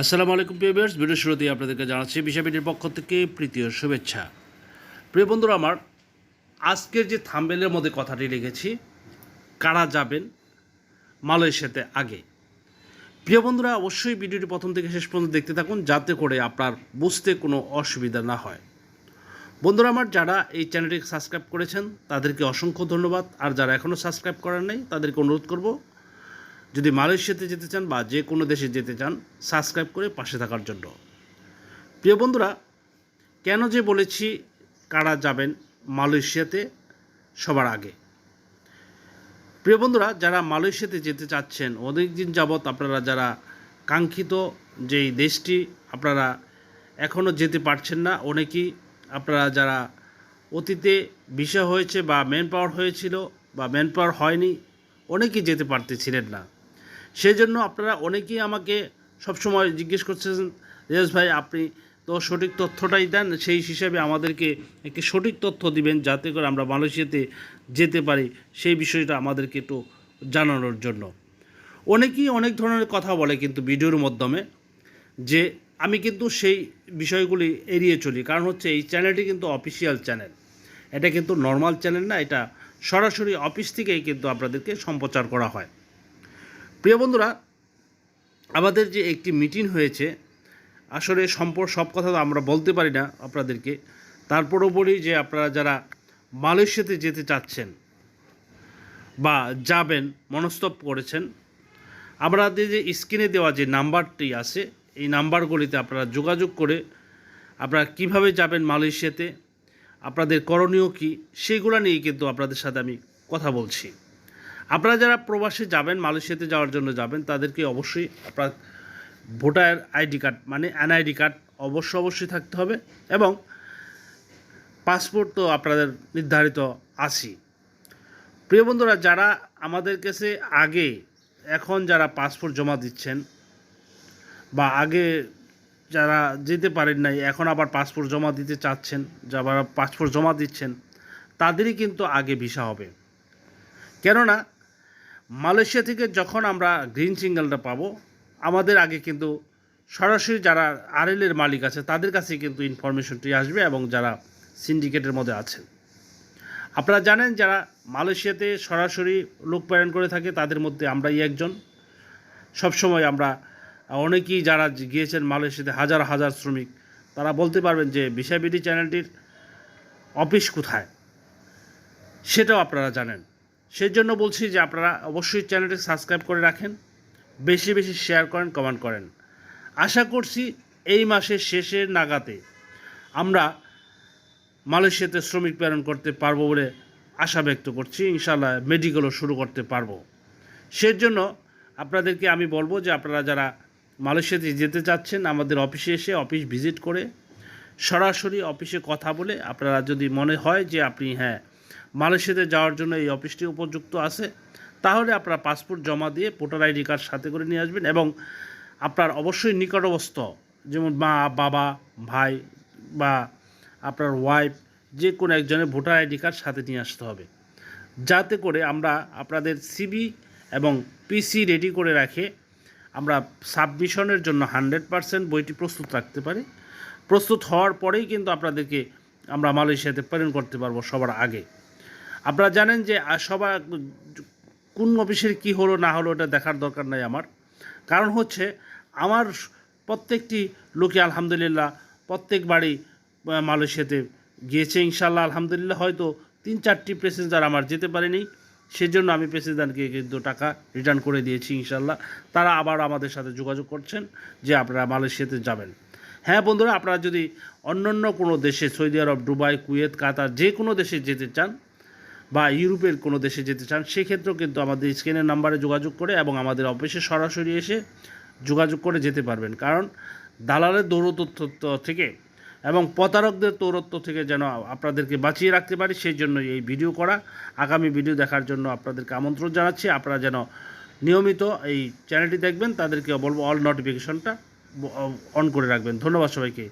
আসসালামু আলাইকুম প্রিয়ার্স ভিডিও শুরুতে আপনাদেরকে জানাচ্ছি বিশাপিটির পক্ষ থেকে প্রীতীয় শুভেচ্ছা। প্রিয় বন্ধুরা, আমার আজকের যে থাম্বেলের মধ্যে কথাটি লিখেছি, কারা যাবেন মালয়েশিয়াতে আগে? প্রিয় বন্ধুরা, অবশ্যই ভিডিওটি প্রথম থেকে শেষ পর্যন্ত দেখতে থাকুন, যাতে করে আপনার বুঝতে কোনো অসুবিধা না হয়। বন্ধুরা, আমার যারা এই চ্যানেলটি সাবস্ক্রাইব করেছেন, তাদেরকে অসংখ্য ধন্যবাদ। আর যারা এখনও সাবস্ক্রাইব করেন নেই, তাদেরকে অনুরোধ করব যদি মালয়েশিয়াতে যেতে চান বা যে কোনো দেশে যেতে চান, সাবস্ক্রাইব করে পাশে থাকার জন্য। প্রিয় বন্ধুরা, কেন যে বলেছি কারা যাবেন মালয়েশিয়াতে সবার আগে? প্রিয় বন্ধুরা, যারা মালয়েশিয়াতে যেতে চাচ্ছেন অনেক দিন যাবৎ আপনারা যারা কাঙ্ক্ষিত যেই দেশটি আপনারা এখনও যেতে পারছেন না, অনেকেই আপনারা যারা অতীতে বিষয় হয়েছে বা ম্যান পাওয়ার হয়েছিল বা ম্যান পাওয়ার হয়নি, অনেকেই যেতে পারতেছিলেন না। সেই জন্য আপনারা অনেকেই আমাকে সবসময় জিজ্ঞেস করছেন রেজ ভাই, আপনি তো সঠিক তথ্যটাই দেন, সেই হিসাবে আমাদেরকে একটি সঠিক তথ্য দিবেন যাতে করে আমরা মালয়েশিয়াতে যেতে পারি। সেই বিষয়টা আমাদেরকে একটু জানানোর জন্য। অনেকেই অনেক ধরনের কথা বলে কিন্তু ভিডিওর মাধ্যমে যে আমি কিন্তু সেই বিষয়গুলি এড়িয়ে চলি। কারণ হচ্ছে এই চ্যানেলটি কিন্তু অফিসিয়াল চ্যানেল। এটা কিন্তু নর্মাল চ্যানেল না, এটা সরাসরি অফিস থেকেই কিন্তু আপনাদেরকে সম্প্রচার করা হয়। প্রিয় বন্ধুরা, আমাদের যে একটি মিটিং হয়েছে, আসলে সম্পর্ক সব কথা তো আমরা বলতে পারি না আপনাদেরকে। তারপরও যে আপনারা যারা মালয়েশিয়াতে যেতে চাচ্ছেন বা যাবেন, মনস্তব করেছেন, আমাদের যে স্ক্রিনে দেওয়া যে নাম্বারটি আছে, এই নাম্বারগুলিতে আপনারা যোগাযোগ করে আপনারা কীভাবে যাবেন মালয়েশিয়াতে, আপনাদের করণীয় কী, সেগুলো নিয়ে কিন্তু আপনাদের সাথে আমি কথা বলছি। আপনারা যারা প্রবাসে যাবেন, মালয়েশিয়াতে যাওয়ার জন্য যাবেন, তাদেরকে অবশ্যই আপনার ভোটার আইডি কার্ড মানে এনআইডি কার্ড অবশ্য অবশ্যই থাকতে হবে এবং পাসপোর্ট তো আপনাদের নির্ধারিত আছি প্রিয় বন্ধুরা, যারা আমাদের কাছে আগে, এখন যারা পাসপোর্ট জমা দিচ্ছেন বা আগে যারা যেতে পারেন নাই, এখন আবার পাসপোর্ট জমা দিতে চাচ্ছেন, যারা পাসপোর্ট জমা দিচ্ছেন, তাদেরই কিন্তু আগে ভিসা হবে। কেননা মালয়েশিয়া থেকে যখন আমরা গ্রিন সিঙ্গেলটা পাবো, আমাদের আগে কিন্তু সরাসরি যারা আরএলের মালিক আছে, তাদের কাছে কিন্তু ইনফরমেশনটি আসবে এবং যারা সিন্ডিকেটের মধ্যে আছেন। আপনারা জানেন যারা মালয়েশিয়াতে সরাসরি লোক প্রেরণ করে থাকে, তাদের মধ্যে আমরাই একজন। সবসময় আমরা অনেকেই যারা গিয়েছেন মালয়েশিয়াতে, হাজার হাজার শ্রমিক, তারা বলতে পারবেন যে বিষয়বিধি চ্যানেলটির অফিস কোথায়? সেটাও আপনারা জানেন। সেই জন্য বলছি যে আপনারা অবশ্যই চ্যানেলটি সাবস্ক্রাইব করে রাখেন, বেশি বেশি শেয়ার করেন, কমেন্ট করেন। আশা করছি এই মাসের শেষের নাগাতে আমরা মালয়েশিয়াতে শ্রমিক প্রেরণ করতে পারব বলে আশা ব্যক্ত করছি ইনশাল্লাহ মেডিকেলও শুরু করতে পারব। সেই জন্য আপনাদেরকে আমি বলব যে আপনারা যারা মালয়েশিয়াতে যেতে চাচ্ছেন, আমাদের অফিসে এসে অফিস ভিজিট করে সরাসরি অফিসে কথা বলে আপনারা যদি মনে হয় যে আপনি হ্যাঁ মালয়েশিয়াতে যাওয়ার জন্য এই অফিসটি উপযুক্ত আছে। তাহলে আপনার পাসপোর্ট জমা দিয়ে ভোটার আইডি কার্ড সাথে করে নিয়ে আসবেন এবং আপনার অবশ্যই নিকটবস্থ, যেমন মা, বাবা, ভাই বা আপনার ওয়াইফ যে কোনো একজনের ভোটার আইডি কার্ড সাথে নিয়ে আসতে হবে। যাতে করে আমরা আপনাদের সিবি এবং পিসি রেডি করে রাখে আমরা সাবমিশনের জন্য হান্ড্রেড পারসেন্ট বইটি প্রস্তুত রাখতে পারি। প্রস্তুত হওয়ার পরেই কিন্তু আপনাদেরকে আমরা মালয়েশিয়াতে প্রেরণ করতে পারব সবার আগে। আপনারা জানেন যে সবার কোন অফিসের কি হলো, না হলো, এটা দেখার দরকার নাই আমার। কারণ হচ্ছে, আমার প্রত্যেকটি লোকে আলহামদুলিল্লাহ প্রত্যেক বাড়ি মালয়েশিয়াতে গিয়েছে ইনশাল্লাহ আলহামদুলিল্লাহ। হয়তো তিন চারটি প্যাসেঞ্জার আমার যেতে পারেনি, সেজন্য আমি প্যাসেঞ্জারকে কিন্তু টাকা রিটার্ন করে দিয়েছি ইনশাল্লাহ তারা আবার আমাদের সাথে যোগাযোগ করছেন যে, আপনারা মালয়েশিয়াতে যাবেন। হ্যাঁ বন্ধুরা, আপনারা যদি অন্য অন্য কোনো দেশে, Saudi Arab, Dubai, Kuwait, Qatar, যে কোনো দেশে যেতে চান বা ইউরোপের কোনো দেশে যেতে চান, সেক্ষেত্রেও কিন্তু আমাদের স্ক্রিনের নাম্বারে যোগাযোগ করে এবং আমাদের অফিসে সরাসরি এসে যোগাযোগ করে যেতে পারবেন। কারণ দালালের দৌরত্ব থেকে এবং প্রতারকদের দৌরত্ব থেকে যেন আপনাদেরকে বাঁচিয়ে রাখতে পারি, সেই জন্য এই ভিডিও করা। আগামী ভিডিও দেখার জন্য আপনাদেরকে আমন্ত্রণ জানাচ্ছি। আপনারা যেন নিয়মিত এই চ্যানেলটি দেখবেন, তাদেরকে বলব অল নোটিফিকেশনটা অন করে রাখবেন। ধন্যবাদ সবাইকে।